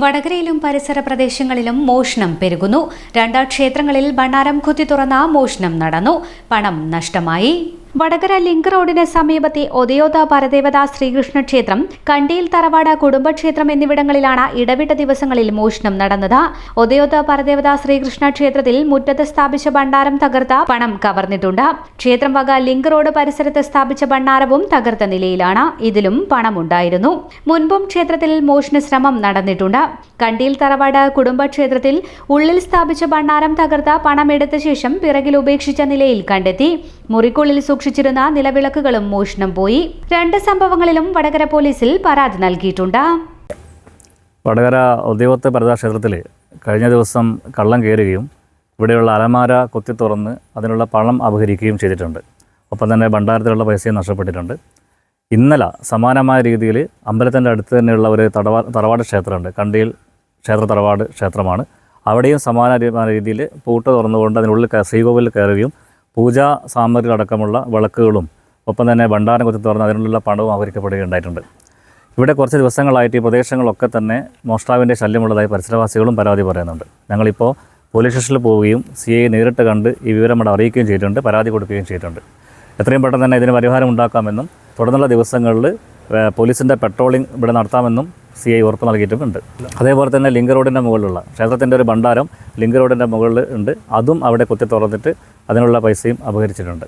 വടകരയിലും പരിസര പ്രദേശങ്ങളിലും മോഷണം പെരുകുന്നു. രണ്ടാം ക്ഷേത്രങ്ങളിൽ ഭണ്ഡാരം കുത്തി തുറന്ന മോഷണം നടന്നു. പണം നഷ്ടമായി. വടകര ലിങ്ക് റോഡിന് സമീപത്തെ ഒതയോത പരദേവത ശ്രീകൃഷ്ണ ക്ഷേത്രം കണ്ടിയിൽ തറവാട് കുടുംബക്ഷേത്രം എന്നിവിടങ്ങളിലാണ് ഇടവിട്ട ദിവസങ്ങളിൽ മോഷണം നടന്നത്. ഒതയോത പരദേവത ശ്രീകൃഷ്ണ ക്ഷേത്രത്തിൽ മുറ്റത്ത് സ്ഥാപിച്ച ഭണ്ഡാരം തകർത്ത പണം കവർന്നിട്ടുണ്ട്. ക്ഷേത്രം വക ലിങ്ക് റോഡ് പരിസരത്ത് സ്ഥാപിച്ച ഭണ്ഡാരവും തകർത്ത നിലയിലാണ്. ഇതിലും പണമുണ്ടായിരുന്നു. മുൻപും ക്ഷേത്രത്തിൽ മോഷണ ശ്രമം നടന്നിട്ടുണ്ട്. കണ്ടിയിൽ തറവാട് കുടുംബക്ഷേത്രത്തിൽ ഉള്ളിൽ സ്ഥാപിച്ച ഭണ്ഡാരം തകർത്ത പണമെടുത്ത ശേഷം പിറകിൽ ഉപേക്ഷിച്ച നിലയിൽ കണ്ടെത്തി. മുറിക്കുള്ളിൽ സൂക്ഷിച്ചിരുന്ന നിലവിളക്കുകളും മോഷണം പോയി. രണ്ട് സംഭവങ്ങളിലും വടകര പോലീസിൽ പരാതി നൽകിയിട്ടുണ്ട്. വടകര ഉദ്യോഗത്തെ പരതാ ക്ഷേത്രത്തിൽ കഴിഞ്ഞ ദിവസം കള്ളം കയറുകയും ഇവിടെയുള്ള അലമാര കൊത്തി തുറന്ന് അതിനുള്ള പണം അപഹരിക്കുകയും ചെയ്തിട്ടുണ്ട്. ഒപ്പം തന്നെ ഭണ്ഡാരത്തിലുള്ള പൈസയും നഷ്ടപ്പെട്ടിട്ടുണ്ട്. ഇന്നലെ സമാനമായ രീതിയിൽ അമ്പലത്തിന്റെ അടുത്ത് തന്നെയുള്ള ഒരു തടവാ തറവാട് ക്ഷേത്രമുണ്ട്. കണ്ടിയിൽ ക്ഷേത്ര തറവാട് ക്ഷേത്രമാണ്. അവിടെയും സമാന രീതിയിൽ പൂട്ട് തുറന്നുകൊണ്ട് അതിനുള്ളിൽ ശ്രീകോവിലിൽ കയറുകയും പൂജാ സാമഗ്രികളടക്കമുള്ള വിളക്കുകളും ഒപ്പം തന്നെ ഭണ്ഡാരം കുത്തി തുറന്ന് അതിനുള്ള പണവും അപഹരിക്കപ്പെടുകയുണ്ടായിട്ടുണ്ട് ഇവിടെ കുറച്ച് ദിവസങ്ങളായിട്ട് ഈ പ്രദേശങ്ങളൊക്കെ തന്നെ മോഷ്ടാവിന്റെ ശല്യമുള്ളതായി പരിസരവാസികളും പരാതി പറയുന്നുണ്ട്. ഞങ്ങളിപ്പോൾ പോലീസ് സ്റ്റേഷനിൽ പോവുകയും സി ഐ നേരിട്ട് കണ്ട് ഈ വിവരം അവിടെ അറിയിക്കുകയും ചെയ്തിട്ടുണ്ട് പരാതി കൊടുക്കുകയും ചെയ്തിട്ടുണ്ട്. എത്രയും പെട്ടെന്ന് തന്നെ ഇതിന് പരിഹാരം ഉണ്ടാക്കാമെന്നും തുടർന്നുള്ള ദിവസങ്ങളിൽ പോലീസിന്റെ പെട്രോളിംഗ് ഇവിടെ നടത്താമെന്നും സി ഐ ഉറപ്പ് നൽകിയിട്ടുമുണ്ട് അതേപോലെ തന്നെ ലിങ്ക് റോഡിന്റെ മുകളിലുള്ള ക്ഷേത്രത്തിന്റെ ഒരു ഭണ്ഡാരം ലിങ്ക് റോഡിന്റെ മുകളിൽ ഉണ്ട്. അതും അവിടെ കുത്തി തുറന്നിട്ട് അതിനുള്ള പൈസയും അപഹരിച്ചിട്ടുണ്ട്.